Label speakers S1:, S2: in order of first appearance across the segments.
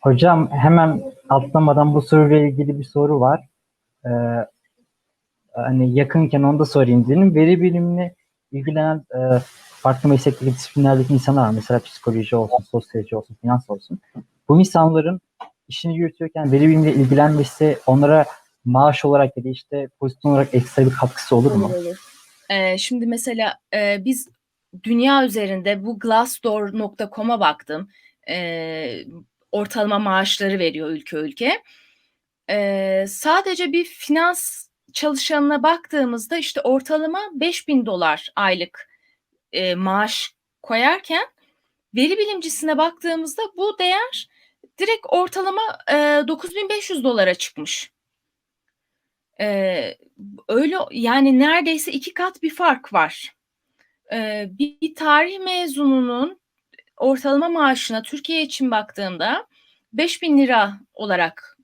S1: Hocam hemen atlamadan bu soruyla ilgili bir soru var. Ee, hani yakınken onu da sorayım dedim. Veri bilimine ilgilenen e, farklı meslekteki disiplinlerdeki insanlar var. Mesela psikoloji olsun, sosyoloji olsun, finans olsun. Bu insanların işini yürütüyorken veri bilimiyle ilgilenmesi onlara maaş olarak ya da işte pozisyon olarak ekstra bir katkısı olur mu?
S2: Ee, şimdi mesela e, biz dünya üzerinde bu Glassdoor.com'a baktım. Ee, ortalama maaşları veriyor ülke ülke. Ee, sadece bir finans çalışanına baktığımızda işte ortalama 5000 dolar aylık e, maaş koyarken veri bilimcisine baktığımızda bu değer direkt ortalama e, 9500 dolara çıkmış. Ee, öyle yani neredeyse iki kat bir fark var. Bir, bir tarih mezununun ortalama maaşına Türkiye için baktığımda 5000 lira olarak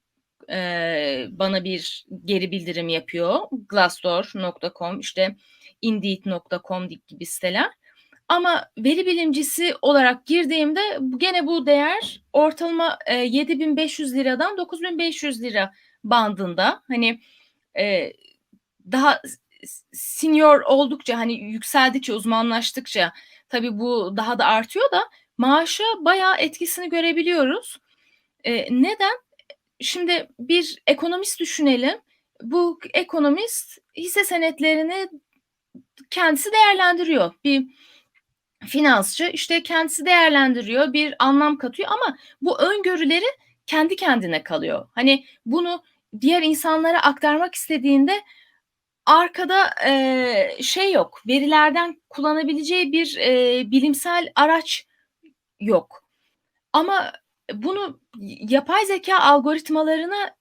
S2: e, bana bir geri bildirim yapıyor. Glassdoor.com işte Indeed.com gibi siteler. Ama veri bilimcisi olarak girdiğimde gene bu değer ortalama e, 7500 liradan 9500 lira bandında. Hani e, daha senior oldukça hani yükseldikçe uzmanlaştıkça tabii bu daha da artıyor da maaşa bayağı etkisini görebiliyoruz. E, neden? Şimdi bir ekonomist düşünelim. Bu ekonomist hisse senetlerini kendisi değerlendiriyor. Bir finansçı işte kendisi değerlendiriyor, bir anlam katıyor ama bu öngörüleri kendi kendine kalıyor. Hani bunu diğer insanlara aktarmak istediğinde arkada e, şey yok, verilerden kullanabileceği bir e, bilimsel araç yok. Ama bunu yapay zeka algoritmalarına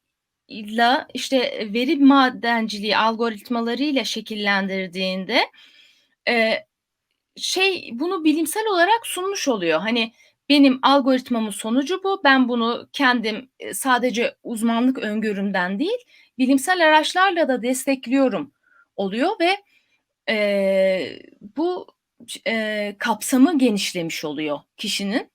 S2: ile işte veri madenciliği algoritmalarıyla şekillendirdiğinde e, şey bunu bilimsel olarak sunmuş oluyor. Hani benim algoritmamın sonucu bu. Ben bunu kendim sadece uzmanlık öngörümden değil, bilimsel araçlarla da destekliyorum oluyor ve e, bu e, kapsamı genişlemiş oluyor kişinin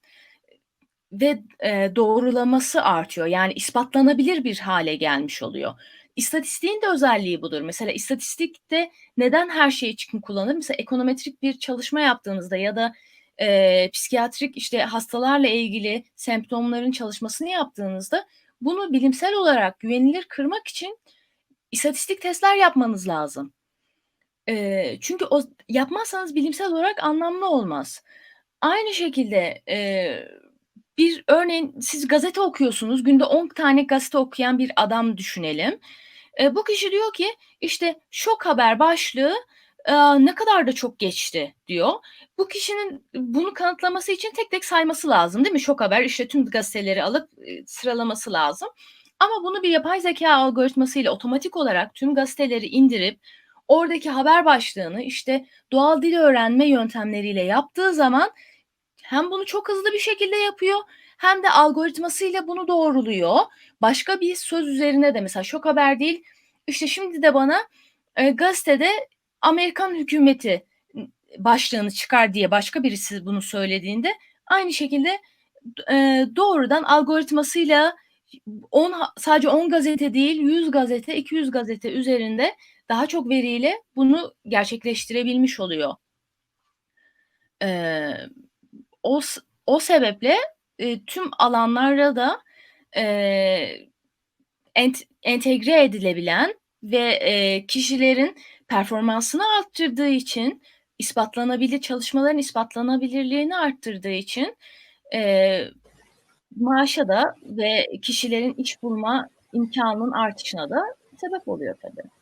S2: ve e, doğrulaması artıyor. Yani ispatlanabilir bir hale gelmiş oluyor. İstatistiğin de özelliği budur. Mesela istatistikte neden her şey için kullanılır? Mesela ekonometrik bir çalışma yaptığınızda ya da e, psikiyatrik işte hastalarla ilgili semptomların çalışmasını yaptığınızda bunu bilimsel olarak güvenilir kırmak için istatistik testler yapmanız lazım. E, çünkü o yapmazsanız bilimsel olarak anlamlı olmaz. Aynı şekilde e, bir örneğin siz gazete okuyorsunuz. Günde 10 tane gazete okuyan bir adam düşünelim. E, bu kişi diyor ki işte şok haber başlığı ne kadar da çok geçti diyor. Bu kişinin bunu kanıtlaması için tek tek sayması lazım değil mi? Şok haber işte tüm gazeteleri alıp sıralaması lazım. Ama bunu bir yapay zeka algoritmasıyla otomatik olarak tüm gazeteleri indirip oradaki haber başlığını işte doğal dil öğrenme yöntemleriyle yaptığı zaman hem bunu çok hızlı bir şekilde yapıyor hem de algoritmasıyla bunu doğruluyor. Başka bir söz üzerine de mesela şok haber değil. İşte şimdi de bana e, gazetede Amerikan hükümeti başlığını çıkar diye başka birisi bunu söylediğinde aynı şekilde e, doğrudan algoritmasıyla 10 sadece 10 gazete değil 100 gazete 200 gazete üzerinde daha çok veriyle bunu gerçekleştirebilmiş oluyor. Ee, o, o sebeple e, tüm alanlara da e, ent, entegre edilebilen ve e, kişilerin performansını arttırdığı için ispatlanabilir çalışmaların ispatlanabilirliğini arttırdığı için e, maaşa da ve kişilerin iş bulma imkanının artışına da sebep oluyor tabii.